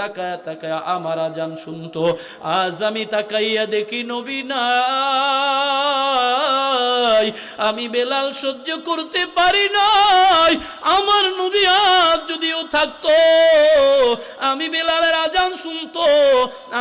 তাকায়া তাকায়া আমার আজান শুনতো, আজ আমি তাকাইয়া দেখি নবী নাই। আমি বেলাল সহ্য করতে পারি নাই। আমার নবী আজ যদিও থাকতো, আমি বেলালের আজান শুনতো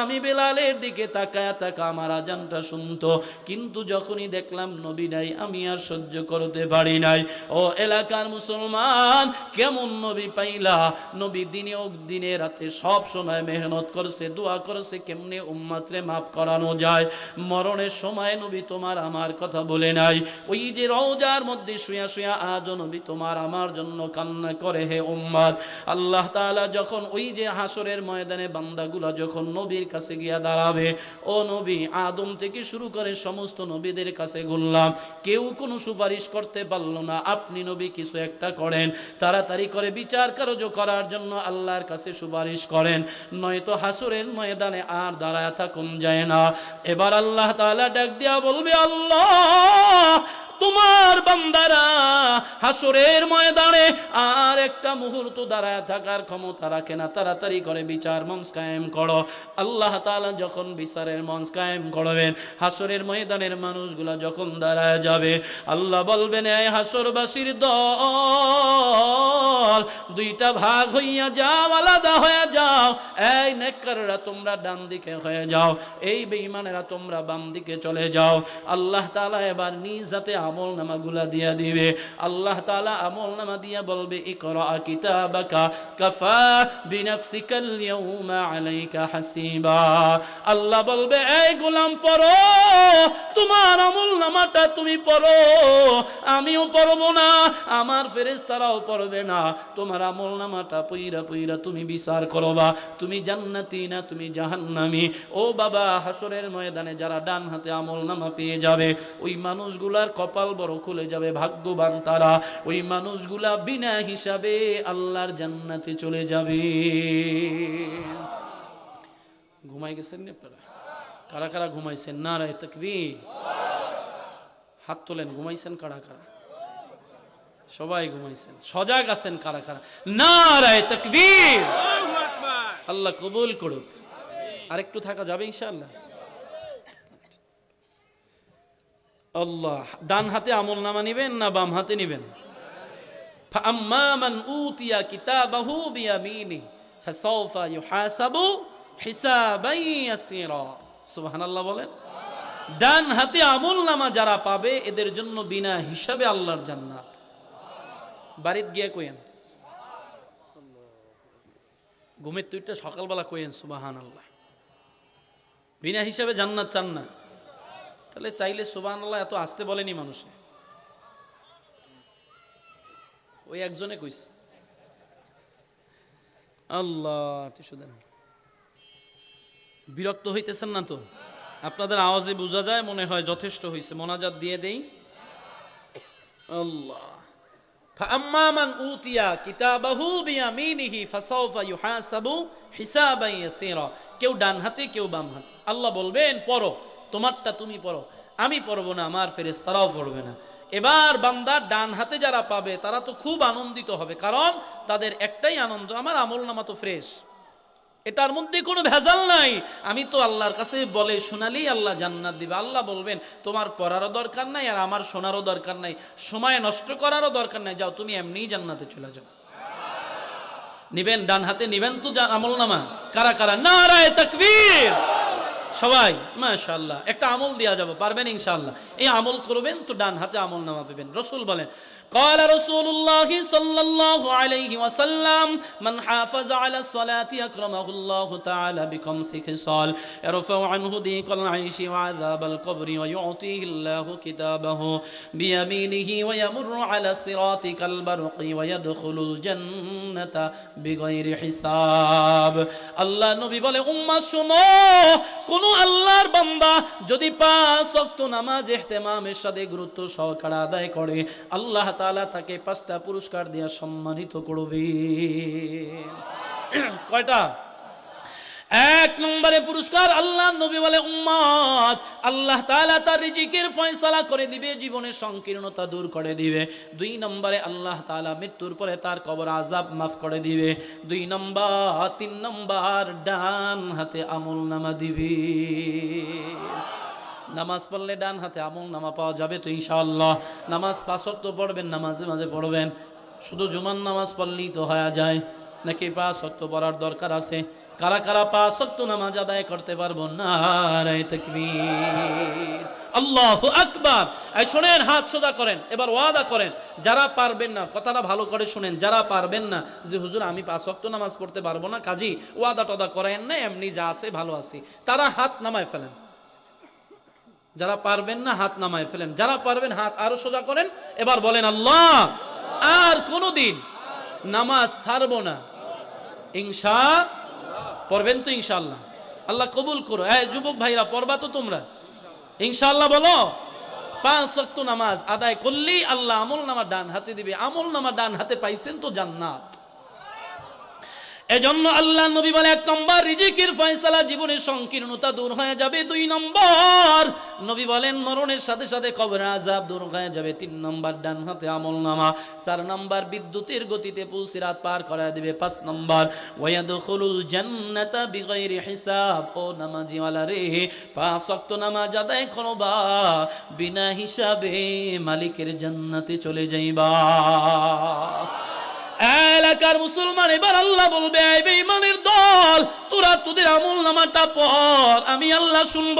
আমি বেলালের দিকে তাকায় তাকা আমার আজানটা শুনতো। কিন্তু যখনই দেখলাম নবী নাই, আমি আর সহ্য করতে পারি নাই। ও এলাকার মুসলমান, কেমন নবী পাইলা? নবী দিনে দিনে রাতে সব সময় মেহনত করছে, দোয়া করছে, কেমনে উম্মাত্রে মাফ করানো যায়? মরণের সময় নবী তোমার আমার কথা বলে নাই। ওই যে রওজার মধ্যে শুয়া শুয়া আজ নবী তোমার আমার জন্য কান্না করে হে উম্মাদ। আল্লাহ তাআলা যখন ওই যে হাসরের ময়দানে বান্দাগুলা যখন নবীর কাছে গিয়া দাঁড়াবে। ও নবী, আদম থেকে শুরু করে সমস্ত নবীদের কাছে ঘুরলাম। কেউ কোনো সুপারিশ করতে পারল না। আপনি নবী, কিছু একটা করেন। তাড়াতাড়ি করে বিচার কার্য করার জন্য আল্লাহর কাছে সুপারিশ করেন। নয়তো হাসুরের ময়দানে আর দাঁড়ায় থাকুন যায় না। এবার আল্লাহ তাআলা ডাক দিয়া বলবে, আল্লাহ তোমার বান্দারা হাসরের ময়দানে আর একটা মুহূর্ত দাঁড়ায় থাকার ক্ষমতা রাখে না। তাড়াতাড়ি করে বিচার মঞ্চ কায়েম করো। আল্লাহ তাআলা যখন বিচারের মঞ্চ কায়েম করবেন, হাসরের ময়দানের মানুষগুলা যখন দাঁড়ায় যাবে, আল্লাহ বলবেন, এই হাসরবাসীর দল, দুইটা ভাগ হইয়া যাও, আলাদা হয়ে যাও। এই নেককাররা তোমরা ডান দিকে হয়ে যাও। এই বেঈমানেরা তোমরা বাম দিকে চলে যাও। আল্লাহ তাআলা এবার নিজ হাতে আমল নামাগুলা দিয়া দিবে। আল্লাহ তাআলা আমল নামা দিয়া বলবে, ইকরা কিতাবাকা কাফা বিনাফসিকাল ইয়াউমা আলাইকা হাসিবা। আল্লাহ বলবে, এই গোলাম, পড়ো। তোমার আমল নামাটা তুমি পড়ো। আমিও পড়ব না, আমার ফেরেশতারাও পড়বে না। তোমার আমল নামাটা পইরা পইরা তুমি বিচার করবা। তুমি জান্নাতি না, তুমি জাহান্নামি। ও বাবা হাসরের ময়দানে যারা ডান হাতে আমল নামা পেয়ে যাবে, ওই মানুষগুলার কপাল বড় খুলে যাবে ভাগ্যবান তারা। ওই মানুষগুলা বিনা হিসাবে আল্লাহর জান্নাতে চলে যাবে। ঘুমাই গেছেন নি আপনারা? কারা কারা ঘুমাইছেন? না রায় তকবীর। হাত তোলেন ঘুমাইছেন কারা কারা? সবাই ঘুমাইছেন। সজাগ আছেন কারা কারা? না রায় তকবীর আল্লাহ কবুল করুক। আরেকটু থাকা যাবে ইনশাআল্লাহ? আল্লাহ, ডান হাতে আমল নামা নিবেন না বাম হাতে নিবেন। ফাআম্মামান উতিয়া কিতাবাহু বিয়ামিনি ফাসাউফা ইউহাসাবু হিসাবাই ইয়াসিরা। সুবহানাল্লাহ বলেন, ডান হাতে আমল নামা যারা পাবে, এদের জন্য বিনা হিসাবে আল্লাহর জান্নাত। বাড়িত গিয়া কইেন ঘুমের তুইটা সকালবেলা কইেন সুবাহান আল্লাহ বিনা হিসাবে জান্নাত চান না। তাহলে চাইলে সুবাহান আল্লাহ এত আসতে বলেনি মানুষে ওই একজনে কইছে আল্লাহ টিসু দেন বিরক্ত হইতেছেন না তো আপনাদের আওয়াজে বোঝা যায় মনে হয় যথেষ্ট হয়েছে মোনাজাত দিয়ে দেই আল্লাহ فأما من أوتي كتابه بيمينه فسوف يحاسب حسابا يسيرا কেউ ডান হাতে কেউ বাম হাতে আল্লাহ বলবেন পড়ো তোমারটা তুমি পড়ো। আমি পড়ব না, আমার ফেরেস তারাও পড়বে না। এবার বান্দার ডান হাতে যারা পাবে, তারা তো খুব আনন্দিত হবে। কারণ তাদের একটাই আনন্দ, আমার আমল নামা তো ফ্রেশ। এটার মধ্যে কোনো ভেজাল নাই। আমি তো আল্লাহর কাছে বলে শোনালেই আল্লাহ জান্নাত দিবে। আল্লাহ বলবেন, তোমার পড়ারও দরকার নাই আর আমার শোনারও দরকার নাই। সময় নষ্ট করারও দরকার নাই। যাও, তুমি এমনিই জান্নাতে চলে যাও। নিবেন, ডান হাতে নিবেন তো আমল নামা। কারা কারা? নারায় তাকবীর! সবাই মাশাআল্লাহ একটা আমল দেওয়া যাবে পারবেন ইনশাআল্লাহ এই আমল করবেন তো ডান হাতে আমল নামা পাবেন রসুল বলেন قال رسول الله صلى الله عليه وسلم من حافظ على الصلاة أكرمه الله تعالى بخمس خصال يرفع عنه ضيق العيش وعذاب القبر ويعطيه الله كتابه بيمينه ويمر على الصراط كالبرق ويدخل الجنة بغير حساب الله নবী বলে উম্মা শোনো কোন আল্লাহর বান্দা যদি পাঁচ অক্ত নামাজ এহতেমামের সাথে গুরুত্ব সহকারে আদায় করে, আল্লাহ তালা তাকে পাঁচটা পুরস্কার দিয়া সম্মানিত করবে। কয়টা? এক নম্বরে পুরস্কার আল্লাহ নবী বলে উম্মত আল্লাহ তালা তার রিজিকের ফয়সালা করে দিবে, জীবনের সংকীর্ণতা দূর করে দিবে। দুই নম্বরে আল্লাহ তাআলা মৃত্যুর পরে তার কবর আজাব মাফ করে দিবে। দুই নম্বর, তিন নম্বর, ডান হাতে আমল নামা দিবে। নামাজ পড়লে ডান হাতে আমল নামা পাওয়া যাবে তো ইনশাআল্লাহ। নামাজ পাঁচ তো পড়বেন, নামাজে মাঝে পড়বেন। শুধু জুমান নামাজ পড়লেই তো হয়ে যায়। নাকি পাঁচ শক্ত পড়ার দরকার আছে। কারা কারা পাঁচ শক্ত নামাজ আদায় করতে পারব না? তাকবীর। আকবার। এই শোনেন, হাত সোজা করেন, এবার ওয়াদা করেন। যারা পারবেন না, কথাটা ভালো করে শুনেন। যারা পারবেন না, যে হুজুর, আমি পাঁচ ওয়াক্ত নামাজ পড়তে পারব না, কাজী, ওয়াদা টদা করেন না, এমনি যা আছে ভালো আছি। তারা হাত নামায় ফেলেন। যারা পারবেন না, হাত নামায় ফেলেন। যারা পারবেন, হাত আরও সোজা করেন। এবার বলেন, আল্লাহ, আর কোনোদিন নামাজ ছাড়বো না। ইনশা, পড়বেন তো ইনশাল্লাহ আল্লাহ কবুল করো। হ্যাঁ যুবক ভাইরা, পড়বা তো তোমরা। ইনশাল্লাহ বলো, পাঁচ শক্ত নামাজ আদায় করলেই আল্লাহ আমল নামা ডান হাতে দিবে। আমল নামা ডান হাতে পাইছেন তো জান্নাত। এজন্য আল্লাহ নবী বলে এক নম্বর, রিজিকের ফয়সালা জীবনের সংকীর্ণতা দূর হয়ে যাবে। দুই নম্বর, নবী বলেন, মরণের সাথে সাথে কবর আজাব দূর হয়ে যাবে। তিন নম্বর, ডান হাতে আমল নামা চার নম্বর, বিদ্যুতের গতিতে পুলসিরাত পার করা দিবে। পাঁচ নম্বর, ওয়াদখুলুল জান্নাতা বিগাইরি হিসাব। ও নামাজিওয়ালা রে পাঁচ ওয়াক্ত নামাজ আদায় করো বা বিনা হিসাবে মালিকের জান্নাতে চলে যাইবা। এলাকার মুসলমান, এবার আল্লাহ বলবে, এই বেঈমানের দল, তোরা তোদের আমল নামাটা পর আমি আল্লাহ শুনব।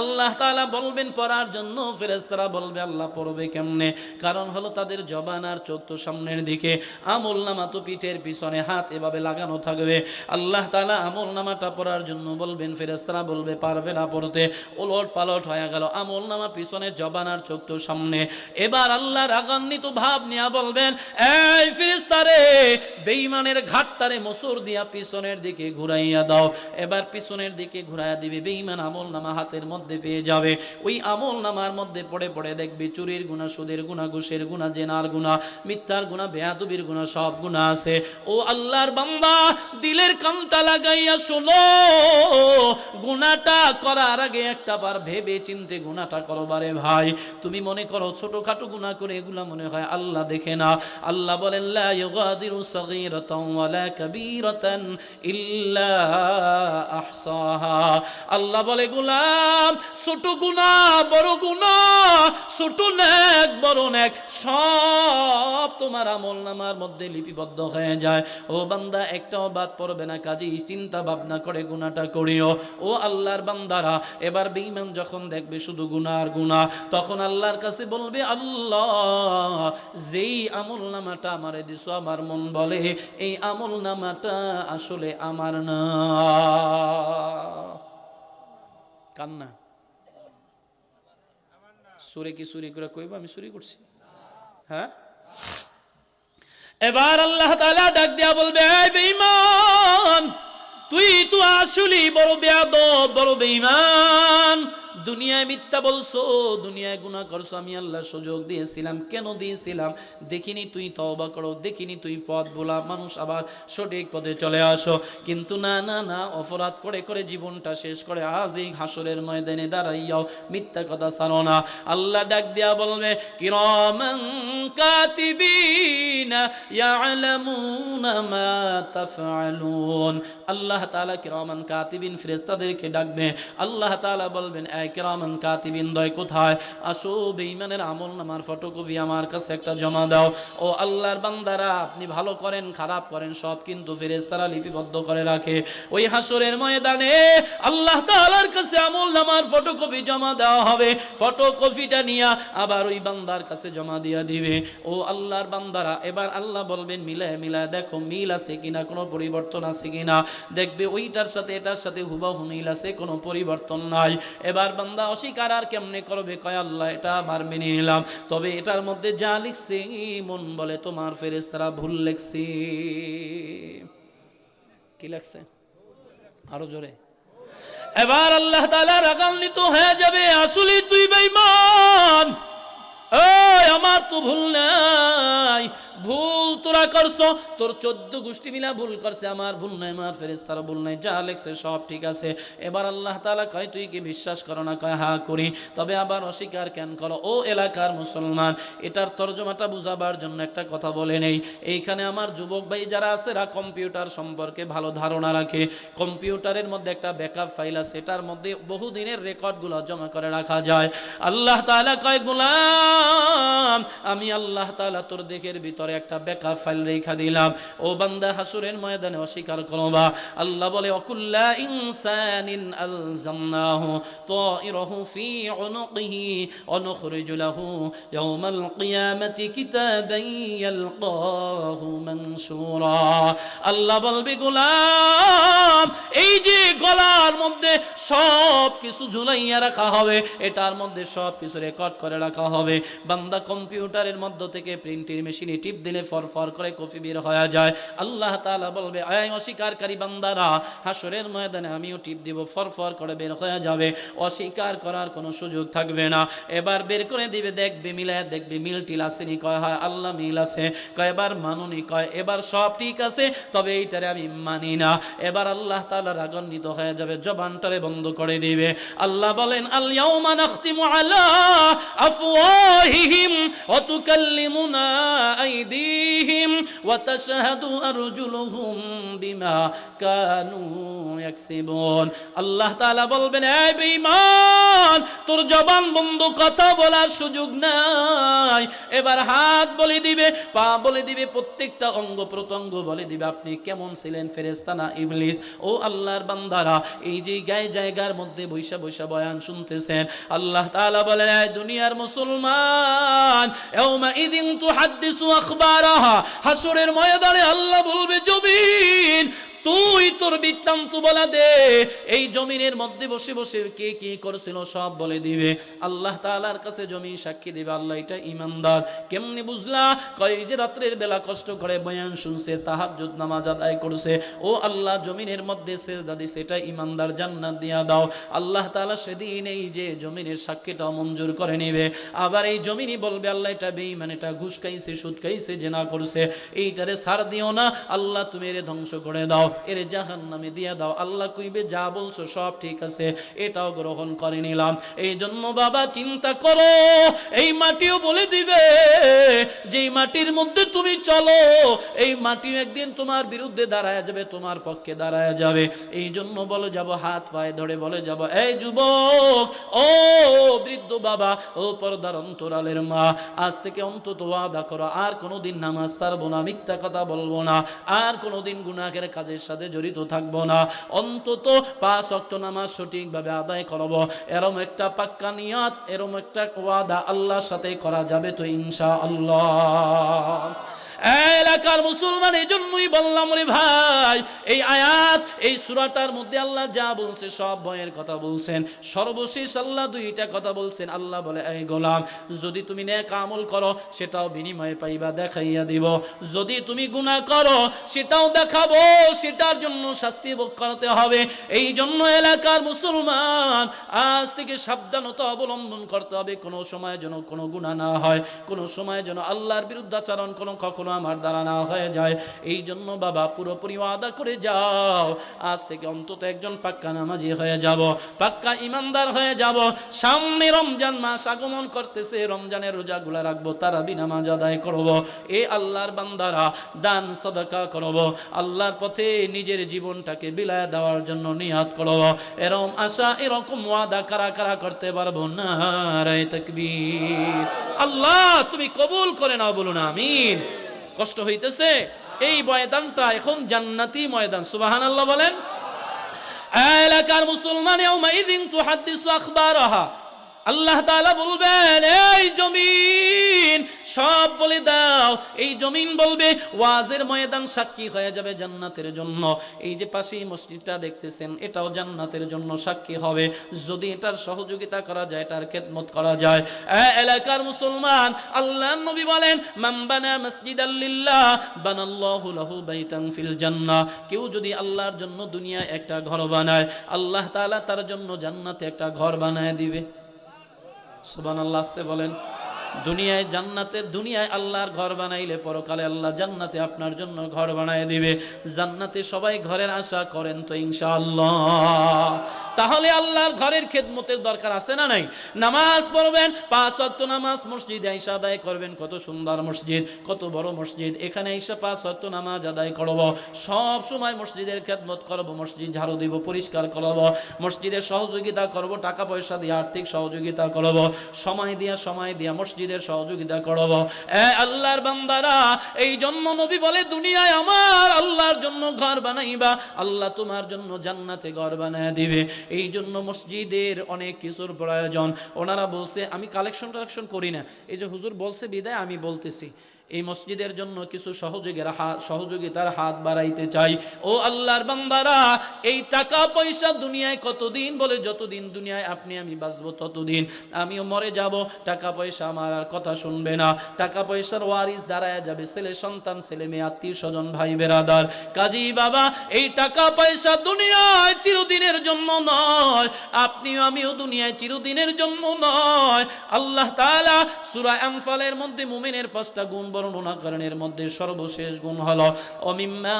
আল্লাহ তাআলা বলবেন, পড়ার জন্য ফেরেশতারা বলবে, আল্লাহ পড়বে কেমনে? কারণ হলো তাদের জবান আর চোখ তো সামনের দিকে। আমল নামা তো পিঠের পিছনে, হাত এভাবে লাগানো থাকবে। আল্লাহ তাআলা আমল নামাটা পড়ার জন্য বলবেন, ফেরেশতারা বলবে, পারবে না পড়তে। ওলট পালট হয়ে গেল, আমল নামা পিছনে জবান আর চোখ তো সামনে। এবার আল্লাহ রাগান্বিত ভাব নিয়ে বলবেন, এই ফেরেশতারে বেঈমানের ঘাটটারে মসুর দিয়া পিছনের দিকে ঘুরাইয়া দাও। এবার পিছনের দিকে ঘুরাইয়া দিবে, বেঈমান আমল নামা হাতের মধ্যে পেয়ে যাবে। ওই আমল নামার মধ্যে পড়ে পড়ে দেখবি চুরির গুণা, সুদের গুণা, ঘুষের গুণা, জেনার গুণা, মিথ্যার গুণা, বেয়াদুবির গুণা, সব গুণা আছে। ও আল্লাহর বান্দা, দিলের কানটা লাগাইয়া শোনো। গুণাটা করার আগে একটা বার ভেবে চিনতে গুণাটা করো বারে ভাই। তুমি মনে করো ছোটখাটো গুণা করে এগুলা মনে হয় আল্লাহ দেখে না। আল্লাহ বলেন লা ইউগাদিরু সাগীরাতান ওয়ালা কাবীরাতান ইল্লা আহসাহা। আল্লাহ বলে, গোলাম, ছোট গুনাহ, বড় গুনাহ, ছোট নেক, বড় নেক, সব তোমার আমল মধ্যে লিপিবদ্ধ হয়ে যায়। ও বান্দা, একটাও বাদ পড়বে না, কাজে, চিন্তা ভাবনা করে গুনাহটা করিও। ও আল্লাহর বান্দারা, এবার বেঈমান যখন দেখবে শুধু গুনাহ আর গুনাহ, তখন আল্লাহর কাছে বলবে, আল্লাহ, যেই আমল নামাটা আমারে দিছো আমার মন বলে, এই আমল নামাটা আসলে আমার না। কান্না। সুরে কি চুরি করে কইব? আমি চুরি করছি। হ্যাঁ? এবার আল্লাহ তাআলা ডাক দিয়া বলবে বেঈমান, তুই তো আসলি বড় বেয়াদব, বড় বেঈমান। দুনিয়ায় মিথ্যা বলছো, দুনিয়ায় গুনাহ করছ, আমি আল্লাহ সুযোগ দিয়েছিলাম। কেন দিয়েছিলাম? দেখিনি তুই তওবা করো, দেখিনি তুই পথ বলা, মানুষ আবার সঠিক পথে চলে আসো। কিন্তু না না না, অপরাধ করে করে জীবনটা শেষ করে আজ এই হাসরের ময়দানে দাঁড়াইয়াও মিথ্যা কথা ছাড়ো না। আল্লাহ ডাক দিয়া বলবে, কিরমান কাতিবিনা ইয়ালামুনা মা তাফআলুন। আল্লাহ তাআলা কিরমান কাতিবিন ফেরেশতাদেরকে ডাকবে। আল্লাহ তাআলা বলবেন কিরমান কাতিবিন কোথায়? আসো, বেঈমানের আমল নামার ফটোকপি আমার কাছে একটা জমা দাও। ও আল্লাহর বান্দারা, আপনি ভালো করেন, খারাপ করেন, সব কিন্তু ফেরেশতারা লিপিবদ্ধ করে রাখে। ওই হাসরের ময়দানে আল্লাহ তাআলার কাছে আমল নামার ফটোকপি জমা দেওয়া হবে। ফটোকপিটা নিয়ে আবার ওই বান্দার কাছে জমা দিয়া দিবে। ও আল্লাহর বান্দারা, এবার আল্লাহ বলবেন, মিলায় মিলায় দেখো, মিল আছে কিনা, কোনো পরিবর্তন আছে কিনা? দেখবে ওইটার সাথে এটার সাথে হুবাহু মিল আছে, কোনো পরিবর্তন নাই। এবার বান্দা অস্বীকার আর কেমনে করবে? কয় আল্লাহ, এটা আমার মেনে নিলাম। তবে এটার মধ্যে যা লিখছে, মন বলে তোমার ফেরেশতারা ভুল লেখছে। কি লাগছে আরও জোরে। এবার আল্লাহ তালা রাগান্বিত হয়ে যাবে আসলে তুই বেঈমান। এই আমার তো ভুল নাই। ভুল তোরা করছ, তোর চোদ্দ গোষ্ঠী মিলা ভুল করছে, আমার ভুল নাই, আমার ফেরেস্তার ভুল নাই, যা লেখছে সব ঠিক আছে। এবার আল্লাহ তাআলা কয়, তুই কি বিশ্বাস করো না? কয় হা করি। তবে আবার অস্বীকার কেন করো? ও এলাকার মুসলমান, এটার তর্জমাটা বুঝাবার জন্য একটা কথা বলে নেই। এইখানে আমার যুবক ভাই যারা আছে, এরা কম্পিউটার সম্পর্কে ভালো ধারণা রাখে। কম্পিউটারের মধ্যে একটা ব্যাকআপ ফাইল আছে, এটার মধ্যে বহুদিনের রেকর্ডগুলো জমা করে রাখা যায়। আল্লাহ তাআলা কয়, গোলাম, আমি আল্লাহ তালা তোর দেখের ভিতরে একটা ব্যাকআপ ফাইল রেখা দিলাম। ও বান্দা, হাসুরের ময়দানে অস্বীকার করবা আল্লাহ বলে, অকুল্লা ইনসানিন আলজামনাহু তাইরাহু ফি উনুকিহি ওয়া নুখরিজু লাহু ইয়াওমাল কিয়ামাতি কিতাবান ইয়ালকাহু মানশুরা। আল্লাহ বলবে, গোলাম, এই যে গলার মধ্যে সব কিছু ঝুলাইয়া রাখা হবে, এটার মধ্যে সব কিছু রেকর্ড করে রাখা হবে। বান্দা, কম্পিউটারের মধ্য থেকে প্রিন্টের মেশিনে টিপ দিলে ফরফর করে কফি বের হয়ে যায়। আল্লাহ তাআলা বলবে, আয় অস্বীকারী বান্দারা হাসরের ময়দানে আমিও টিপ দিব, ফরফর করে বের হয়ে যাবে। অস্বীকার করার কোনো সুযোগ থাকবে না। এবার বের করে দিবে, দেখবে মিলায় দেখবে মিল টিল আসেনি কয়, হয়, আল্লাহ মিল আছে। কয়, এবার মানুনি কয়, এবার সব ঠিক আছে, তবে এইটারে আমি মানি না। এবার আল্লাহ তাআলা রাগান্বিত হয়ে যাবে, জবানটারে বন্ধ করে দিবে। আল্লাহ বলেন আল ইয়াউমা নাখতিমু আলা আফওয়াহিহিম ওয়া তুকাল্লিমুনা ওয়া তাশহাদু আরজুলুহুম বিমা কানু ইয়াকসিবুন আল্লাহ তাআলা বলবেন, এই বেঈমান, তোর জবান বন্ধ কথা বলার সুযোগ নাই। এবার হাত বলে দিবে, পা বলে দিবে, প্রত্যেকটা অঙ্গ প্রত্যঙ্গ বলে দিবে, আপনি কেমন ছিলেন ফেরেশতা না ইবলিস? ও আল্লাহর বান্দারা, এই যে গায়ে জায়গার মধ্যে বৈশা বৈশা বয়ান শুনতেছেন, আল্লাহ তাআলা বলেন, এই দুনিয়ার মুসলমান ইয়াউমা ইদিন তুহাদ্দিসু আখবারাহা হাসরের ময়দানে আল্লাহ বলবে জমিন তুই তোর বৃত্তান্ত বলা দে। এই জমিনের মধ্যে বসে বসে কে কি করেছিল সব বলে দিবে। আল্লাহ তাআলার কাছে জমি সাক্ষী দিবে, আল্লাহ এটা ইমানদার কেমনি বুঝলা? কয় যে রাত্রের বেলা কষ্ট করে বয়ান শুনছে, তাহাজ্জুদ নামাজ আদায় করছে। ও আল্লাহ, জমিনের মধ্যে সেজদা দিছে, এটা ইমানদার জান্নাত দিয়া দাও। আল্লাহ তাআলা সেদিন এই যে জমিনের সাক্ষীটা মঞ্জুর করে নেবে। আবার এই জমিনই বলবে, আল্লাহ এটা বেঈমান, এটা ঘুষ খাইছে, সুদ খাইছে, জেনা করছে। এইটারে সার দিও না, আল্লাহ তুমি এর ধ্বংস করে দাও। এর জাহান নামে দিয়ে দাও। আল্লাহ কইবে, যা বলছো সব ঠিক আছে, এটাও গ্রহণ করে নিলাম। এই জন্য বাবা, চিন্তা করো, এই মাটিও বলে দিবে, যেই মাটির মধ্যে তুমি চলো, এই মাটি একদিন তোমার বিরুদ্ধে দাঁড়ায় যাবে, তোমার পক্ষে দাঁড়ায় যাবে। এই জন্য বলে, যাব হাত পায়ে ধরে, বলে, যাব, এই যুবক, ও বৃদ্ধ বাবা, ও পর্দার অন্তরালের মা, আজ থেকে অন্তত ওয়াদা করো, আর কোনোদিন নামাজ ছাড়বো না, মিথ্যা কথা বলব না, আর কোনোদিন গুনাহের কাজের সাথে জড়িত থাকব না। অন্তত পাঁচ অক্ট নামাজ সঠিকভাবে আদায় করব। এরম একটা পাক্কা নিয়াত, এরম একটা ওয়াদা আল্লাহর সাথে করা যাবে তো ইনশা আল্লাহ এলাকার মুসলমান, এই জন্যই বললাম রে ভাই, এই আয়াত, এই সুরাটার মধ্যে আল্লাহ যা বলছে সব ভয়ের কথা বলছেন। সর্বশেষ আল্লাহ দুইটা কথা বলছেন। আল্লাহ বলে, এই গোলাম, যদি তুমি নেক আমল করো, সেটাও বিনিময়ে পাইবা, দেখাইয়া দিব। যদি তুমি গুনাহ করো, সেটাও দেখাবো, সেটার জন্য শাস্তি ভোগ করতে হবে। এই জন্য এলাকার মুসলমান আজ থেকে সাবধানতা অবলম্বন করতে হবে। কোনো সময় যেন কোনো গুনাহ না হয়, কোনো সময় যেন আল্লাহর বিরুদ্ধাচরণ কোনো কখনো আমার দ্বারা না হয়ে যায়। এই জন্য বাবা, পুরোপুরি ওয়াদা করে যাও। আজ থেকে অন্তত একজন পাক্কা নামাজি হয়ে যাব, পাক্কা ইমানদার হয়ে যাব। সামনে রমজান মাস আগমন করতেছে, রমজানের রোজাগুলা রাখব তারা নামাজ আদায় করব। এ আল্লাহর বান্দারা, দান, সদকা করব। আল্লাহর পথে নিজের জীবনটাকে বিলায় দেওয়ার জন্য নিহাত করব। এরম আশা, এরকম ওয়াদা কারা কারা করতে পারব? না রায় তকবীর। আল্লাহ, তুমি কবুল করে নাও, বলুন আমিন। কষ্ট হইতেছে। এই ময়দানটা এখন জান্নাতি ময়দান সুবাহান আল্লাহ বলেন। এলাকার মুসলমান আল্লাহ তাআলা বলবেন, এই জমিন, সব বলে দাও। এই জমিন বলবে, ওয়াজের ময়দান সাক্ষী হয়ে যাবে জান্নাতের জন্য। এই যে পাশেই মসজিদটা দেখতেছেন, এটাও জান্নাতের জন্য সাক্ষী হবে। যদি এটার সহযোগিতা করা যায়, এটার খেদমত করা যায়। এলাকার মুসলমান আল্লাহ নবী বলেন, মান মসজিদ মাসজিদাল লিল্লাহ, বানাল্লাহু লাহু বাইতান ফিল জান্নাহ। কেউ যদি আল্লাহর জন্য দুনিয়ায় একটা ঘর বানায়, আল্লাহ তাআলা তার জন্য জান্নাতে একটা ঘর বানায় দিবে। সুবহানাল্লাহ, আসতে বলেন। দুনিয়ায় জান্নাতে দুনিয়ায় আল্লাহর ঘর বানাইলে পরকালে আল্লাহ জান্নাতে আপনার জন্য ঘর বানায় দিবে। জান্নাতে সবাই ঘরের আশা করেন তো ইনশাআল্লাহ। তাহলে আল্লাহর ঘরের খেদমতের দরকার আছে না নাই? নামাজ পড়বেন, পাঁচ ওয়াক্ত নামাজ মসজিদে আইসা আদায় করবেন। কত সুন্দর মসজিদ, কত বড় মসজিদ। এখানে আইসা পাঁচ ওয়াক্ত নামাজ আদায় করব। সব সময় মসজিদের খেদমত করব, মসজিদ ঝাড়ু দিব, পরিষ্কার করব। মসজিদের সহযোগিতা করব, টাকা পয়সা দিয়ে আর্থিক সহযোগিতা করব। সময় দিয়া সময় দিয়া মসজিদের সহযোগিতা করব। এ আল্লাহর বান্দারা, এই জন্য নবী বলে, দুনিয়ায় আমার আল্লাহর জন্য ঘর বানাইবা। আল্লাহ তোমার জন্য জান্নাতে ঘর বানায় দিবে। এই জন্য মসজিদের অনেক কিছুর প্রয়োজন। ওনারা বলছে, আমি কালেকশন টালেকশন করি না। এই যে হুজুর বলছে, বিদায়, আমি বলতেছি। এই মসজিদের জন্য কিছু সহযোগের হাত সহযোগিতার হাত বাড়াইতে চাই। ও আল্লাহর বান্দারা, এই টাকা পয়সা দুনিয়ায় কতদিন বলে যতদিন দুনিয়ায় আপনি, আমি বাঁচবো ততদিন। আমিও মরে যাব, টাকা পয়সা আমার আর কথা শুনবে না। টাকা পয়সার ওয়ারিস দাঁড়ায় যাবে, ছেলে সন্তান, ছেলে মেয়ে, আত্মীয় স্বজন, ভাই বেরাদার। কাজী বাবা, এই টাকা পয়সা দুনিয়ায় চিরদিনের জন্য নয়। আপনিও, আমিও দুনিয়ায় চিরদিনের জন্য নয়। আল্লাহ তাআলা সূরা আনফালের মধ্যে মুমিনের পাঁচটা গুণ বর্ণনা করেন এর মধ্যে সর্বশেষ গুণ হলো, অমিম্মা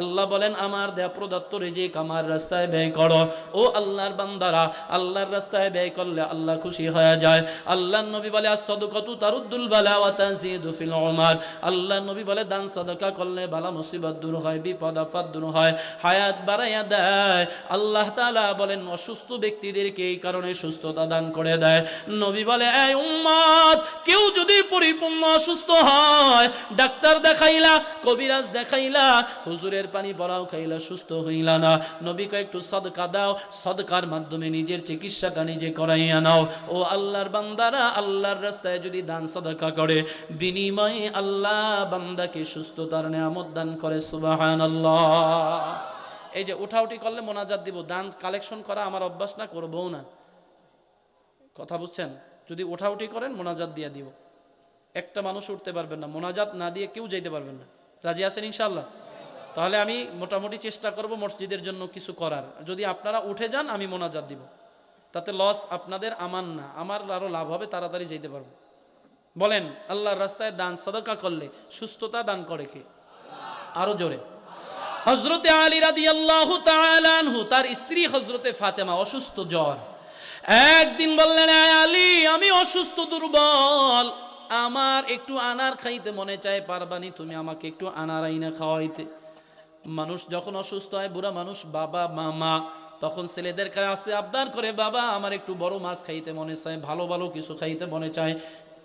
আল্লাহ বলেন, আমার দেয়া প্রদত্ত রিজিক আমার রাস্তায় ব্যয় করো। ও আল্লাহর বান্দারা, আল্লাহর রাস্তায় ব্যয় করলে আল্লাহ খুশি হয়ে যায়। আল্লাহর নবী বলে as-সাদকাতু তারুদ্দুল বালা ওয়া তাজিদু ফিল নবী বলে, দান সাদাকা করলে বালা মুসিবত দূর হয়, বিপদ আপদ দূর হয়, হায়াত বাড়াইয়া দেয়। আল্লাহ তাআলা বলেন, অসুস্থ ব্যক্তিদেরকে এই কারণে সুস্থতা দান করে দেয়। নবী বলে এই উম্মত কেউ যদি পরিপূর্ণ অসুস্থ হয়, ডাক্তার দেখাইলা, কবিরাজ দেখাইলা, হুজুরের পানি বড়াও খাইলা, সুস্থ হইলা না। নবী কয় একটু সদকা দাও, সদকার মাধ্যমে নিজের চিকিৎসাটা নিজে করাইয়া নাও। ও আল্লাহর বান্দারা, আল্লাহর রাস্তায় যদি দান সদকা করে, বিনিময়ে আল্লাহ বান্দাকে সুস্থতার নিয়ামত দান করে, সুবহানাল্লাহ। এই যে উঠাউটি করলে মোনাজাত দিব, দান কালেকশন করা আমার অভ্যাস না, করবও না। কথা বুঝছেন? যদি ওঠাউটি করেন, মোনাজাত দিয়ে দিব। একটা মানুষ উঠতে পারবেন না, মোনাজাত না দিয়ে কেউ যাইতে পারবেন না। রাজি আছেন ইনশাল্লাহ তাহলে আমি মোটামুটি চেষ্টা করব মসজিদের জন্য কিছু করার। যদি আপনারা উঠে যান, আমি মোনাজাত দিব। তাতে লস আপনাদের আমার না, আমার আরও লাভ হবে, তাড়াতাড়ি যেতে পারব। বলেন, আল্লাহর রাস্তায় দান সদকা করলে সুস্থতা দান করে কে? আরও জোরে। হজরতে আলী রাদি আল্লাহ তার স্ত্রী হজরতে ফাতেমা, অসুস্থ জ্বর। একদিন বললেন "আয় আলী, আমি অসুস্থ, দুর্বল। আমার একটু আনার খাইতে মনে চায়, পারবানি তুমি আমাকে একটু আনার আইনা খাওয়াইতে। মানুষ যখন অসুস্থ হয়, বুড়া মানুষ, বাবা, মামা, তখন ছেলেদের কাছে আবদার করে, বাবা, আমার একটু বড় মাছ খাইতে মনে চায়, ভালো ভালো কিছু খাইতে মনে চায়।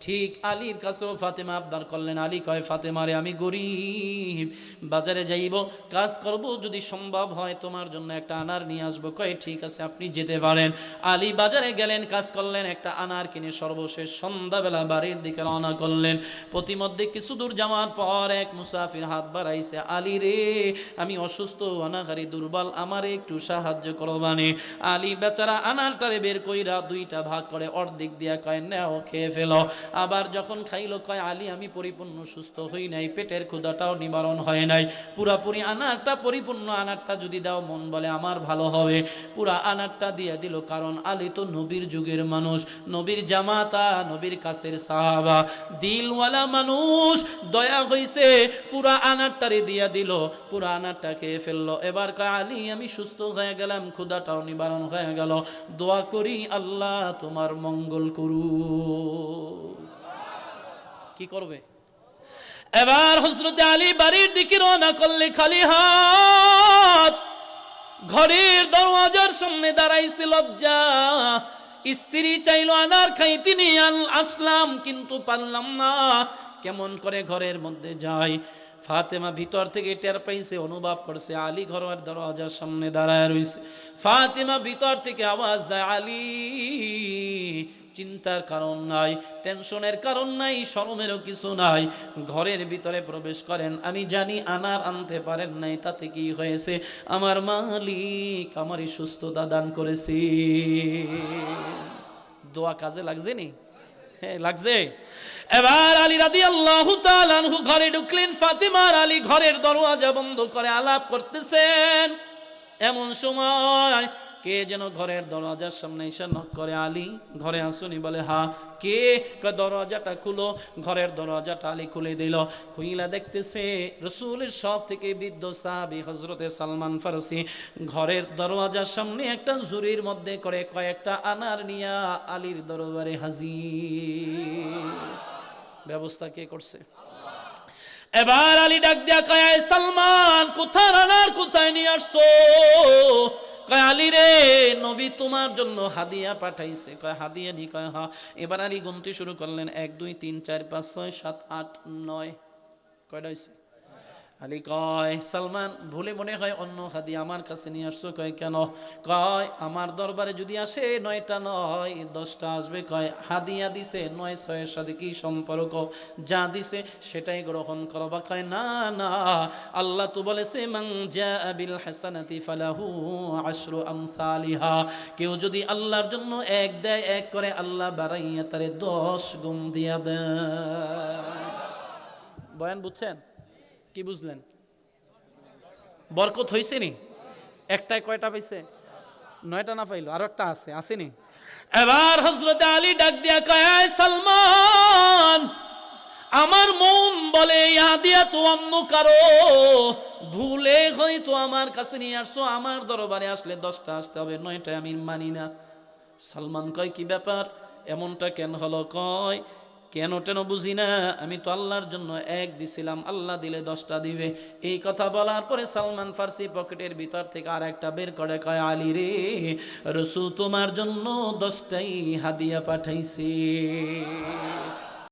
ঠিক আলীর কাছেও ফাতেমা আবদার করলেন, আলী কয় ফাতেমারে আমি গরিব। বাজারে যাইব, কাজ করব, যদি সম্ভব হয় তোমার জন্য একটা আনার নিয়ে আসব। কয়, ঠিক আছে, আপনি যেতে পারেন। আলী বাজারে গেলেন, কাজ করলেন, একটা আনার কিনে সর্বশেষ সন্ধ্যাবেলা বাড়ির দিকে রওনা করলেন। প্রতিমধ্যে কিছু দূর যাওয়ার পর এক মুসাফির হাত বাড়াইছে, আলী রে, আমি অসুস্থ, অনাহারি, দুর্বল, আমারে একটু সাহায্য করো মানে আলী বেচারা আনারটারে বের কইরা দুইটা ভাগ করে অর্ধেক দিয়া কয়, নেও, খেয়ে ফেলো। আবার যখন খাইলো, কয়, আলী, আমি পরিপূর্ণ সুস্থ হই নাই, পেটের ক্ষুদাটাও নিবারণ হয় নাই। পুরাপুরি আনারটা, পরিপূর্ণ আনারটা যদি দাও, মন বলে আমার ভালো হবে। পুরা আনারটা দিয়ে দিল, কারণ আলী তো নবীর যুগের মানুষ, নবীর জামাতা, নবীর কাছের সাহাবা। দিলওয়ালা মানুষ, দয়া হইছে, পুরা আনারটারে দিয়া দিল, পুরা আনারটা খেয়ে ফেলল। এবার কয়, আলী, আমি সুস্থ হয়ে গেলাম ক্ষুদাটাও নিবারণ হয়ে গেল। দোয়া করি আল্লাহ, তোমার মঙ্গল করু কি করবে? এবার হজরতে আলী বাড়ির দিকে রওনা করলে খালি হাত। ঘরের দরওয়াজার সামনে দাঁড়াইছে লজ্জা। স্ত্রী চাইলো আনার খাই তিনি আসলাম কিন্তু পারলাম না। কেমন করে ঘরের মধ্যে যাই ফাতেমা ভিতর থেকে টের পাইছে, অনুভব করছে, আলী ঘরের দরওয়াজার সামনে দাঁড়ায় রইছে। ফাতেমা ভিতর থেকে আওয়াজ দেয়, আলী চিন্তার কারণ নাই, টেনশনের কারণ নাই শরমেরও কিছু নাই। ঘরের ভিতরে প্রবেশ করেন, আমি জানি আনার আনতে পারেন নাই, তাতে কি হয়েছে? আমার মালিক আমারই সুস্থতা দান করেছি। দোয়া কাজে লাগছে নি? হ্যাঁ লাগছে। এবার আলী রাদি আল্লাহ ঘরে ঢুকলেন ফাতিমার আলী ঘরের দরওয়াজা বন্ধ করে আলাপ করতেছেন। এমন সময় কে যেন ঘরের দরজার সামনে এসে নক করে, আলী ঘরে আসুনি বলে, হা, কে? দরজাটা খুলো। ঘরের দরজাটা আলী খুলে দিল। খুইলা দেখতেছে রসুলের সব থেকে বৃদ্ধ সাহাবি হজরতে সালমান ফারসি। ঘরের দরওয়াজার সামনে একটা জুরির মধ্যে করে কয়েকটা আনার নিয়া আলীর দরবারে হাজির। ব্যবস্থা কে করছে? এবার আলী ডাক দিয়া কয় সালমান কোথায় রানার কোথায় নিয়ে আসছো? কয়, আলী রে, নবী তোমার জন্য হাদিয়া পাঠাইছে। কয়, হাদিয়া নি? কয় হা এবার আলী গুনতে শুরু করলেন, এক, দুই, তিন, চার, পাঁচ, ছয়, সাত, আট, নয়। কয়টা হয়েছে আলী কয়, সালমান, ভুলে মনে হয় অন্য হাদি আমার কাছে নিয়ে আসছো? কয়, কেন? কয়, আমার দরবারে যদি আসে, নয়টা নয়, দশটা আসবে। কয়, হাদিয়া দিছে, নয় ছয়ের সাথে কি সম্পর্ক? যা দিছে, সেটাই গ্রহণ করো। বা কয়, না না, আল্লাহ তো বলেছে, মান জা বিল হাসানাতি ফালাহু আশরু আমসালিহা। কেউ যদি আল্লাহর জন্য এক দেয়, এক করে আল্লাহ বাড়াইয়া তারে দশ গুণ দিয়া দেয়। বয়ান বুঝছেন? কি বুঝলেন? বরকত হয়েছে নি? একটাই কয়টা পাইছে? নয়টা না পাইলো? আর একটা আছে আসেনি এবার হজরত আলী ডাক দিয়া কয় "এই সালমান, আমার মন বলে ইহা দিয়া তো অন্য কারও, ভুলে হয়তো আমার কাছে নিয়ে আসছো, আমার দরবারে আসলে দশটা আসতে হবে নয়টা আমি মানি না। সালমান কয়, কি ব্যাপার? এমনটা কেন হলো? কয় কেন টেন বুঝি না? আমি তো আল্লাহর জন্য এক দিছিলাম, আল্লাহ দিলে দশটা দিবে। এই কথা বলার পরে সালমান ফার্সি পকেটের ভিতর থেকে আর একটা বের করে কয়, আলী রে রসু তোমার জন্য দশটাই হাদিয়া পাঠাইছে।